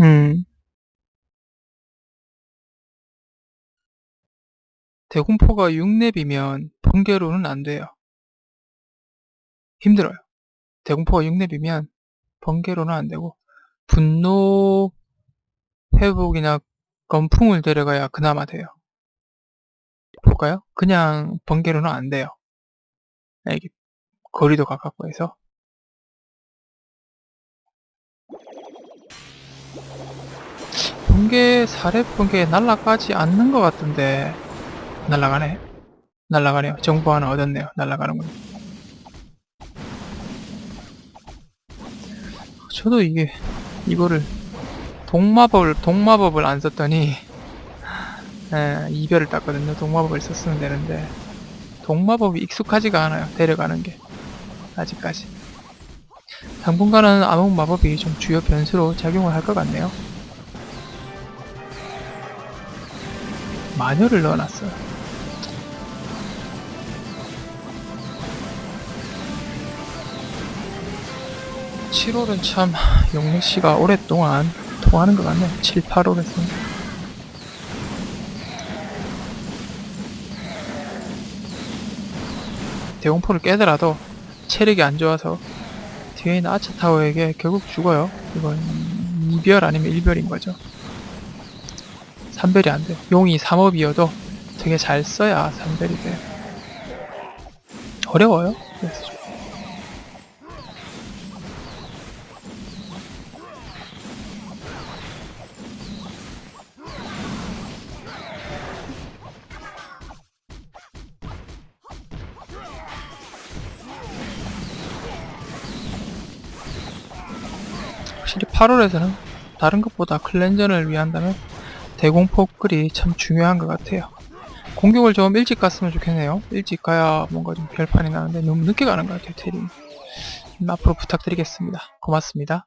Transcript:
음. 대공포가 6렙이면 번개로는 안 돼요. 힘들어요. 대공포가 6렙이면 번개로는 안 되고 분노 회복이나 건풍을 데려가야 그나마 돼요. 볼까요? 그냥 번개로는 안 돼요. 이게 거리도 가깝고 해서 번개, 사례 번개 날아가지 않는 것 같은데 날아가네. 날아가네요. 정보 하나 얻었네요. 날아가는군요. 저도 이게 이거를 동마법을 동마법을 안 썼더니 에, 이별을 땄거든요. 동마법을 썼으면 되는데 동마법이 익숙하지가 않아요. 데려가는 게 아직까지. 당분간은 암흑 마법이 좀 주요 변수로 작용을 할 것 같네요. 마녀를 넣어놨어요. 7월은 참 용래씨가 오랫동안 통하는 것 같네요. 7, 8월에서. 대공포를 깨더라도 체력이 안 좋아서 뒤에 있는 아차타워에게 결국 죽어요. 이건 이별 아니면 일별인 거죠. 3별이 안 돼요. 용이 3업이어도 되게 잘 써야 3별이 돼요. 어려워요. 그래서 좀. 확실히 8월에서는 다른 것보다 클렌전을 위한다면 대공포끌이 참 중요한 것 같아요. 공격을 좀 일찍 갔으면 좋겠네요. 일찍 가야 뭔가 좀 결판이 나는데 너무 늦게 가는 것 같아요, 테리. 앞으로 부탁드리겠습니다. 고맙습니다.